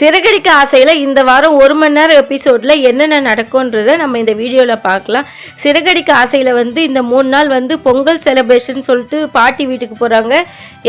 சிறகடிக்க ஆசையில் இந்த வாரம் ஒரு மணி நேரம் எபிசோடில் என்னென்ன நடக்கும்ன்றதை நம்ம இந்த வீடியோவில் பார்க்கலாம். சிறகடிக்க ஆசையில் வந்து இந்த மூணு நாள் வந்து பொங்கல் செலிப்ரேஷன் சொல்லிட்டு பாட்டி வீட்டுக்கு போகிறாங்க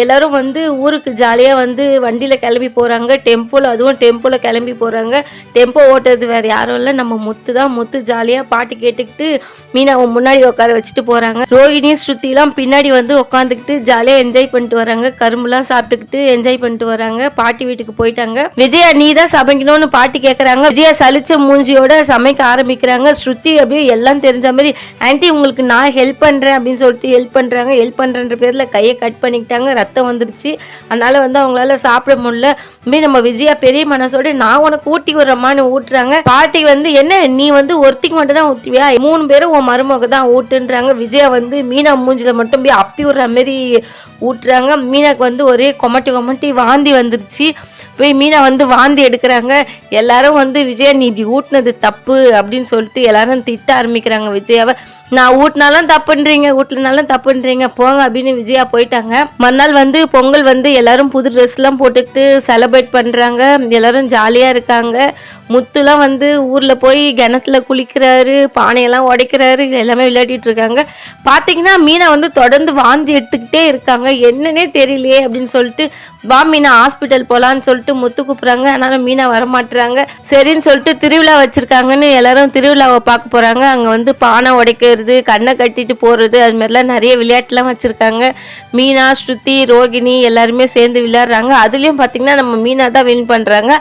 எல்லோரும் வந்து ஊருக்கு ஜாலியாக வந்து வண்டியில் கிளம்பி போகிறாங்க டெம்போவில் அதுவும் டெம்போவில் கிளம்பி போகிறாங்க டெம்போ ஓட்டுறது வேறு யாரும் இல்லை. நம்ம முத்து தான். முத்து ஜாலியாக பாட்டு கேட்டுக்கிட்டு மீனாவை முன்னாடி உட்கார வச்சுட்டு போகிறாங்க ரோஹிணியும் ஸ்ருத்திலாம் பின்னாடி வந்து உட்காந்துக்கிட்டு ஜாலியாக என்ஜாய் பண்ணிட்டு வராங்க. கரும்புலாம் சாப்பிட்டுக்கிட்டு என்ஜாய் பண்ணிட்டு வராங்க. பாட்டி வீட்டுக்கு போயிட்டாங்க. விஜயா நீ தான் சமைக்கணும்னு பாட்டி கேட்குறாங்க விஜயா சலிச்ச மூஞ்சியோட சமைக்க ஆரம்பிக்கிறாங்க. ஸ்ருதி அப்படியே எல்லாம் தெரிஞ்ச மாதிரி ஆன்ட்டி உங்களுக்கு நான் ஹெல்ப் பண்ணுறேன் அப்படின்னு சொல்லிட்டு ஹெல்ப் பண்ணுறாங்க ஹெல்ப் பண்ணுறன்ற பேரில் கையை கட் பண்ணிக்கிட்டாங்க. ரத்தம் வந்துருச்சு. அதனால் வந்து அவங்களால சாப்பிட முடியல. இப்படி நம்ம விஜயா பெரிய மனசோட நான் உனக்கு ஊட்டி விடுறமான்னு ஊட்டுறாங்க. பாட்டி வந்து என்ன நீ வந்து ஒருத்திக்கு மட்டும் தான் ஊட்டுவியா? மூணு பேரும் உன் மருமக தான் ஊட்டுன்றாங்க. விஜயா வந்து மீனா மூஞ்சில மட்டும் போய் அப்பி விடுற மாதிரி ஊட்டுறாங்க. மீனாக்கு வந்து ஒரே கொமட்டி கொமட்டி வாந்தி வந்துருச்சு. போய் மீனா வந்து வாந்தி எடுக்கிறாங்க. எல்லாரும் வந்து விஜயா நீ இப்படி ஊட்டினது தப்பு அப்படின்னு சொல்லிட்டு எல்லாரும் திட்ட ஆரம்பிக்கிறாங்க விஜயாவை. நான் ஊட்டினாலும் தப்புன்றீங்க ஊட்டினாலும் தப்புன்றீங்க போங்க அப்படின்னு விஜயா போயிட்டாங்க. மறுநாள் வந்து பொங்கல் வந்து எல்லாரும் புது ட்ரெஸ்லாம் போட்டுக்கிட்டு செலிப்ரேட் பண்ணுறாங்க எல்லாரும் ஜாலியாக இருக்காங்க. முத்துலாம் வந்து ஊரில் போய் கிணத்துல குளிக்கிறாரு பானையெல்லாம் உடைக்கிறாரு எல்லாமே விளையாடிட்டு இருக்காங்க. பார்த்தீங்கன்னா மீனா வந்து தொடர்ந்து வாந்தி எடுத்துக்கிட்டே இருக்காங்க. என்னன்னே தெரியலையே அப்படின்னு சொல்லிட்டு வா மீனா ஹாஸ்பிட்டல் போகலான்னு சொல்லிட்டு முத்து கூப்பிட்றாங்க. ஆனாலும் மீனா வரமாட்டுறாங்க சரின்னு சொல்லிட்டு திருவிழா வச்சுருக்காங்கன்னு எல்லாரும் திருவிழாவை பார்க்க போகிறாங்க அங்கே வந்து பானை உடைக்கிறது கண்ணை கட்டிட்டு போகிறது அது மாதிரிலாம் நிறைய விளையாட்டுலாம் வச்சுருக்காங்க. மீனா ஸ்ருதி ரோகிணி எல்லாருமே சேர்ந்து விளையாடுறாங்க. அதுலேயும் பார்த்தீங்கன்னா நம்ம மீனா தான் வின் பண்ணுறாங்க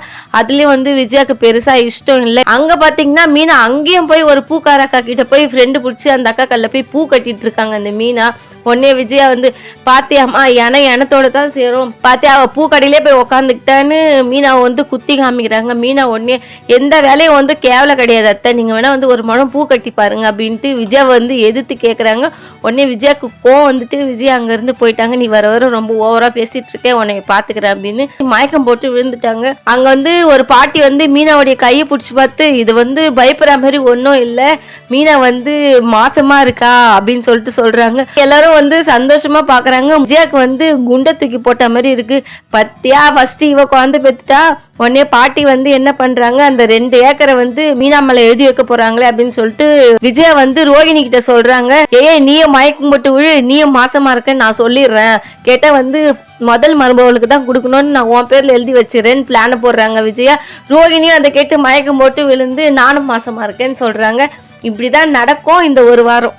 அதுலேயும் வந்து விஜயாக்கு பெருசாக இஷ்டம் இல்லை. அங்கே பார்த்தீங்கன்னா மீனா அங்கேயும் போய் ஒரு பூக்கார அக்கா கிட்ட போய் ஃப்ரெண்டு பிடிச்சி அந்த அக்கா கல்ல போய் பூ கட்டிகிட்டு இருக்காங்க அந்த மீனா. உடனே விஜயா வந்து பாத்தியாம்மா என எனத்தோட தான் சேரும். பாத்தியா அவள் பூக்கடையிலே போய் உக்காந்துக்கிட்டான்னு மீனாவை வந்து குத்தி காமிக்கிறாங்க. மீனா உடனே எந்த வேலையும் வந்து கேவல கிடையாது அத்தை. நீங்கள் வேணால் வந்து ஒரு மடம் பூ கட்டி பாருங்க அப்படின்ட்டு விஜயா வந்து எதிர்த்து கேட்குறாங்க உடனே விஜயாக்கு கோவம் வந்துட்டு விஜயா அங்கேருந்து போயிட்டாங்க. நீ வர வர ரொம்ப ஓவராக பேசிட்டு இருக்கேன் உன்னை பார்த்துக்கிறேன் அப்படின்னு மயக்கம் போட்டு விழுந்துட்டாங்க. அங்கே வந்து ஒரு பாட்டி வந்து மீனாவுடைய கையை பிடிச்சி பார்த்து இது வந்து பயப்படுற மாதிரி ஒன்றும் இல்லை. மீனா வந்து மாசமா இருக்கா? அப்படின்னு சொல்லிட்டு சொல்றாங்க. எல்லாரும் வந்து சந்தோஷமா பாக்குறாங்க. விஜயாக்கு வந்து குண்டை தூக்கி போட்ட மாதிரி இருக்கு. பத்தியா ஃபர்ஸ்ட் இவ குழந்தை பெத்துட்டா உடனே பாட்டி வந்து என்ன பண்றாங்க? அந்த ரெண்டு ஏக்கரை வந்து மீனாமலை எழுதி வைக்க போறாங்களே அப்படின்னு சொல்லிட்டு விஜயா வந்து ரோகிணி கிட்ட சொல்றாங்க. ஏய் நீயும் மயக்கம் போட்டு விழு. நீயும் மாசமா இருக்கேன்னு நான் சொல்லிடுறேன். கேட்டா வந்து முதல் மருமகளுக்கு தான் கொடுக்கணும்னு நான் உன் பேர்ல எழுதி வச்சிடறேன்னு பிளான போடுறாங்க விஜயா. ரோகிணியும் அதை கேட்டு மயக்கம் போட்டு விழுந்து நானும் மாசமா இருக்கேன்னு சொல்றாங்க. இப்படிதான் நடக்கும் இந்த ஒரு வாரம்.